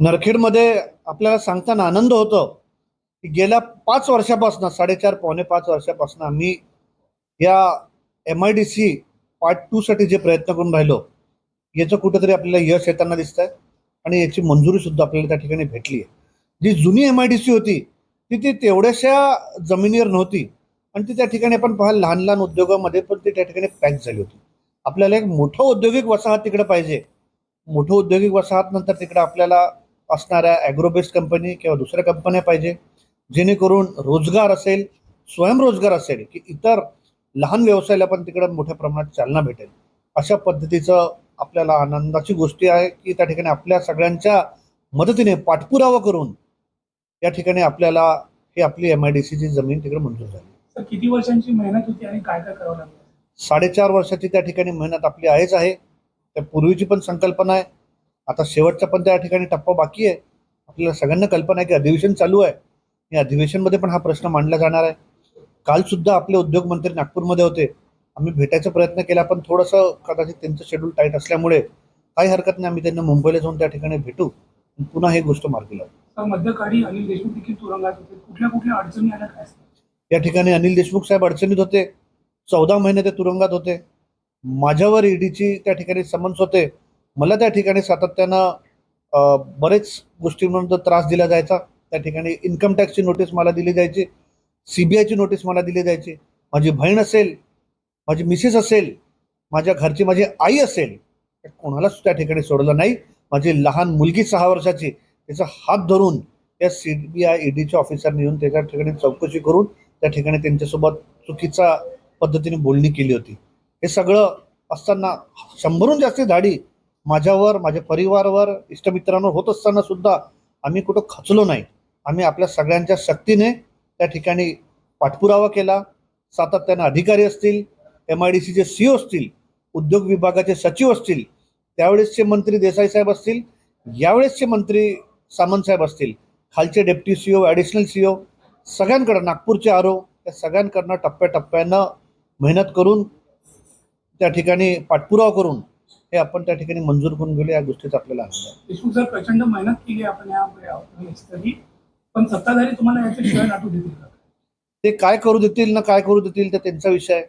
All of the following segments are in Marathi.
नरखेडमध्ये आपल्याला सांगताना आनंद होतो की गेल्या पाच वर्षापासून साडेचार पावणे पाच वर्षापासून आम्ही या M I D C part टूसाठी जे प्रयत्न करून राहिलो याचं कुठेतरी आपल्याला यश येताना दिसत आहे आणि याची मंजुरीसुद्धा आपल्याला त्या ठिकाणी भेटली आहे जी जुनी एम आय डी सी होती ती ती तेवढ्याशा जमिनीवर नव्हती आणि ती त्या ठिकाणी आपण पाहाल लहान लहान उद्योगामध्ये पण ती त्या ठिकाणी पॅक झाली होती. आपल्याला एक मोठं औद्योगिक वसाहत तिकडे पाहिजे. मोठं औद्योगिक वसाहत नंतर तिकडे आपल्याला असणाऱ्या ॲग्रोबेस्ड कंपनी किंवा दुसऱ्या कंपन्या पाहिजे जेणेकरून रोजगार असेल स्वयंरोजगार असेल की इतर लहान व्यवसायाला पण तिकडे मोठ्या प्रमाणात चालना भेटेल. अशा पद्धतीचं आपल्याला आनंदाची गोष्टी आहे की त्या ठिकाणी आपल्या सगळ्यांच्या मदतीने पाठपुरावा करून या ठिकाणी आपल्याला ही आपली एम आय डी सीची जमीन तिकडे मंजूर झाली. किती वर्षांची मेहनत होती आणि काय काय करावं लागलं? साडेचार वर्षाची त्या ठिकाणी मेहनत आपली आहेच आहे. त्या पूर्वीची पण संकल्पना आहे. आता शेवटचा पण त्या ठिकाणी टप्पा बाकी आहे. आपल्याला सगळ्यांना कल्पना आहे की अधिवेशन चालू आहे. या अधिवेशनमध्ये पण हा प्रश्न मांडला जाणार आहे. काल सुद्धा आपले उद्योग मंत्री नागपूरमध्ये होते. आम्ही भेटायचा प्रयत्न केला पण थोडंसं कदाचित त्यांचं शेड्यूल टाईट असल्यामुळे काही हरकत नाही. आम्ही त्यांना मुंबईला जाऊन त्या ठिकाणी भेटू. पुन्हा ही गोष्ट मार्गी लावू. मध्यकाळी अनिल देशमुख देखील तुरुंगात होते. कुठल्या कुठल्या अडचणी आल्या काय? या ठिकाणी अनिल देशमुख साहेब अडचणीत होते. चौदा महिने ते तुरुंगात होते. माझ्यावर ईडीची त्या ठिकाणी समन्स होते. मला त्या ठिकाणी सातत्यानं अ, बरेच गोष्टींवर त्रास दिला जायचा त्या ठिकाणी इन्कम टॅक्सची नोटीस मला दिली जायची सीबीआयची नोटीस मला दिली जायची. माझी बहीण असेल माझी मिसेस असेल माझ्या घरची माझी आई असेल कोणालाच त्या ठिकाणी सोडलं नाही. माझी लहान मुलगी सहा वर्षाची त्याचा हात धरून त्या सी बी आय ईडीच्या ऑफिसरने येऊन त्याच्या ठिकाणी चौकशी करून त्या ठिकाणी त्यांच्यासोबत चुकीचा पद्धतीने बोलणी केली होती. हे सगळं असताना शंभरहून जास्त धाडी माझ्यावर माझ्या परिवारावर इष्टमित्रांवर होत असताना सुद्धा आम्ही कुठं खचलो नाही. आम्ही आपल्या सगळ्यांच्या शक्तीने त्या ठिकाणी पाठपुरावा केला. सातत्यानं अधिकारी असतील एम आय डी सीचे सी असतील उद्योग विभागाचे सचिव असतील त्यावेळेसचे मंत्री देसाई साहेब असतील यावेळेसचे मंत्री सामंत साहेब असतील खालचे डेप्टी सीओ ॲडिशनल सीओ सगळ्यांकडं नागपूरचे आरो या सगळ्यांकडनं टप्प्याटप्प्यानं मेहनत करून त्या ठिकाणी पाठपुरावा करून हे आपण त्या ठिकाणी मंजूर करून गेलो या गोष्टीचा आपल्याला देशमुख सर प्रचंड मेहनत केली आपण या तरी पण सत्ताधारी तुम्हाला याचे शिवाय नाटू देतील ते काय करू देतील ना काय करू देतील ते त्यांचा विषय आहे.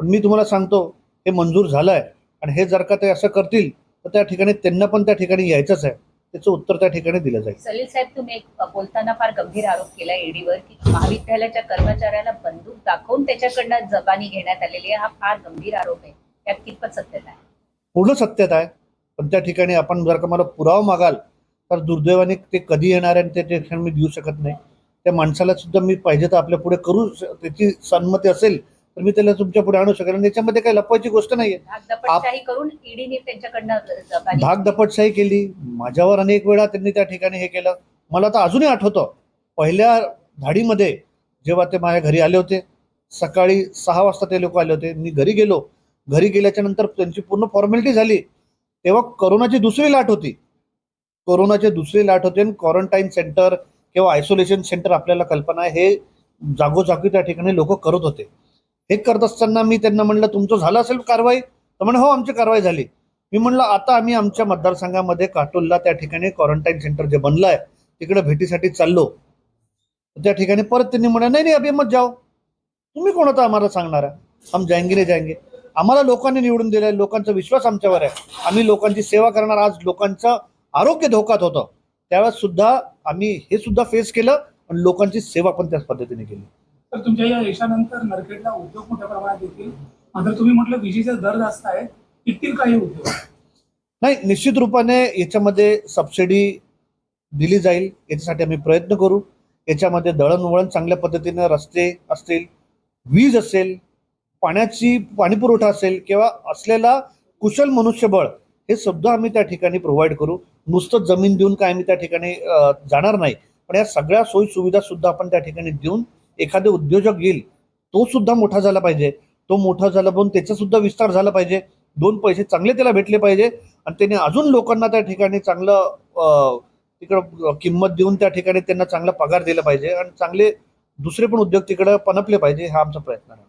पण मी तुम्हाला सांगतो हे मंजूर झालं आहे आणि हे जर का ते असं करतील तर त्या ठिकाणी त्यांना पण त्या ठिकाणी यायचंच आहे. त्याचं उत्तर त्या ठिकाणी दिलं जाईल. सलील साहेब तुम्ही एक बोलताना फार गंभीर आरोप केला ईडीवर की महाविद्यालयाच्या कर्मचाऱ्याला बंदूक दाखवून त्याच्याकडनं जबानी घेण्यात आलेली आहे. हा फार गंभीर आरोप आहे. त्यात कितपत सत्यता आहे? पूर्ण सत्यता आहे. पण त्या ठिकाणी आपण जर का मला पुरावा मागाल तर दुर्दैवाने ते कधी येणार आहे आणि ते त्या ठिकाणी मी देऊ शकत नाही. त्या माणसाला सुद्धा मी पाहिजे तर आपल्या पुढे करू त्याची संमती असेल तर मी त्याला तुमच्यापुढे आणू शकेल. आणि याच्यामध्ये काही लपवायची गोष्ट नाहीये. धाक दपटशाही केली. माझ्यावर अनेक वेळा त्यांनी त्या ठिकाणी हे केलं. मला तर अजूनही आठवतं पहिल्या धाडीमध्ये जेव्हा ते माझ्या घरी आले होते सकाळी सहा वाजता ते लोक आले होते. मी घरी गेलो. घरी गेल्याच्यानंतर त्यांची पूर्ण फॉर्मॅलिटी झाली. तेव्हा करोनाची दुसरी लाट होती. कोरोनाची दुसरी लाट होती आणि क्वारंटाईन सेंटर किंवा आयसोलेशन सेंटर आपल्याला कल्पना आहे हे जागोजागी त्या ठिकाणी लोक करत होते. हे करत असताना मी त्यांना म्हणलं तुमचं झालं असेल कारवाई? तर म्हणे हो आमची कारवाई झाली. मी म्हणलं आता आम्ही आमच्या मतदारसंघामध्ये काटोलला त्या ठिकाणी क्वारंटाईन सेंटर जे बनलं आहे तिकडे भेटीसाठी चाललो. त्या ठिकाणी परत त्यांनी म्हणा नाही नाही अभि मत जाओ. तुम्ही कोण होता आम्हाला सांगणार? हम जाएंगे नाही जाएंगे आम्हाला लोकांनी निवडून दिलंय लोकांचा विश्वास आमच्यावर आहे. आम्ही लोकांची सेवा करणार आज लोकांचं आरोग्य धोक्यात होतं. त्यावेळेस सुद्धा आम्ही हे सुद्धा फेस केलं आणि लोकांची सेवा पण त्याच पद्धतीने केली. तर तुमच्या या यशानंतर नरखेडला उद्योग मोठ्या प्रमाणात येतील. मात्र तुम्ही म्हटलं विजेचे दर जास्त आहेत येतील काही उद्योग? नाही निश्चित रूपाने याच्यामध्ये सबसिडी दिली जाईल. याच्यासाठी आम्ही प्रयत्न करू. याच्यामध्ये दळणवळण चांगल्या पद्धतीने रस्ते असतील वीज असेल पाण्याची पाणीपुरवठा असेल किंवा असलेला कुशल मनुष्यबळ हे सुद्धा आम्ही त्या ठिकाणी प्रोव्हाइड करू. नुसतं जमीन देऊन काय आम्ही त्या ठिकाणी जाणार नाही. पण या सगळ्या सोयी सुविधा सुद्धा आपण त्या ठिकाणी देऊन एखादे उद्योजक येईल तो सुद्धा मोठा झाला पाहिजे. तो मोठा झाला पण त्याचा सुद्धा विस्तार झाला पाहिजे. दोन पैसे चांगले त्याला भेटले पाहिजे आणि त्याने अजून लोकांना त्या ठिकाणी चांगलं तिकडं किंमत देऊन त्या ठिकाणी त्यांना चांगला पगार दिला पाहिजे आणि चांगले दुसरे पण उद्योग तिकडं पनपले पाहिजे हा आमचा प्रयत्न आहे.